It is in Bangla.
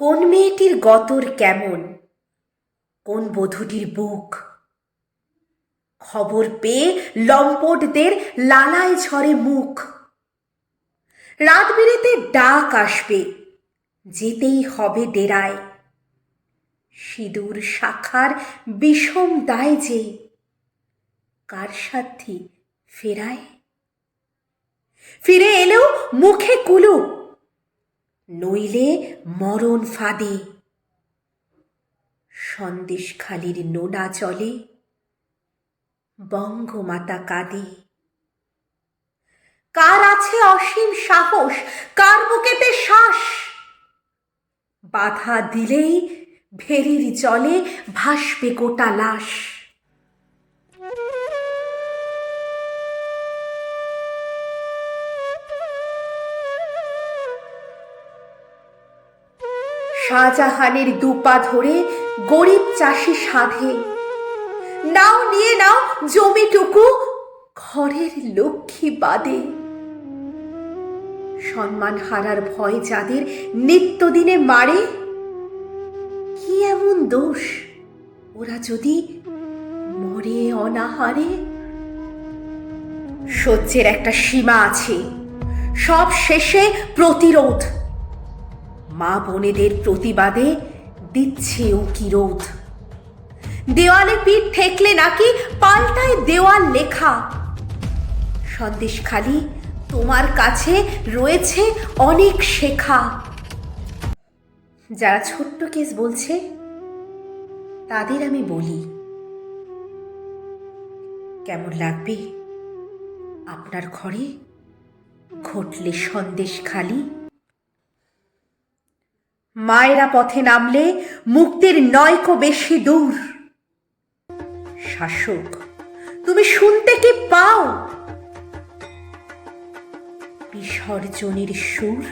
কোন মেয়েটির গতর কেমন? কোন বধূটির বুক? খবর পেয়ে লম্পটদের লালায় ঝরে মুখ। রাত বিরেতে ডাক আসবে, যেতেই হবে ডেরায়। সিঁদুর শাখার বিষম দায় যে, কার সাধ্যি ফেরায়? ফিরে এলেও মুখে কুলুপ নইলে মরণ ফাঁদে। সন্দেশ খালির নোনা চলে বঙ্গমাতা কাঁদে। কার আছে অসীম সাহস? কার বুকেতে শ্বাস? বাধা দিলেই ভেরির জলে ভাসবে গোটা লাশ। শাহজাহানের দুপা ধরে গরিব চাষি সাধে। নাও, নিয়ে নাও জমিটুকু ঘরের লক্ষ্মী বাদে। সম্মান হারার ভয় যাদের নিত্যদিনে মারে, কি এমন দোষ? ওরা যদি মরে অনাহারে। সহ্যের একটা সীমা আছে। সব শেষে প্রতিরোধ। মা বোনেদের প্রতিবাদে দিচ্ছে ও কিরোধ। দেওয়ালে পিঠ ঠেকলে নাকি পাল্টায় দেওয়াল লেখা। সন্দেশ খালি, তোমার কাছে রয়েছে অনেক শেখা। যারা ছোট্ট কেস বলছে, তাদের আমি বলি, কেমন লাগবে? আপনার ঘরে ঘটলে সন্দেশ খালি। মায়েরা পথে নামলে মুক্তির নয়কো বেশি দূর। শাসক তুমি শুনতে কি পাও? বিসর্জনের সুর।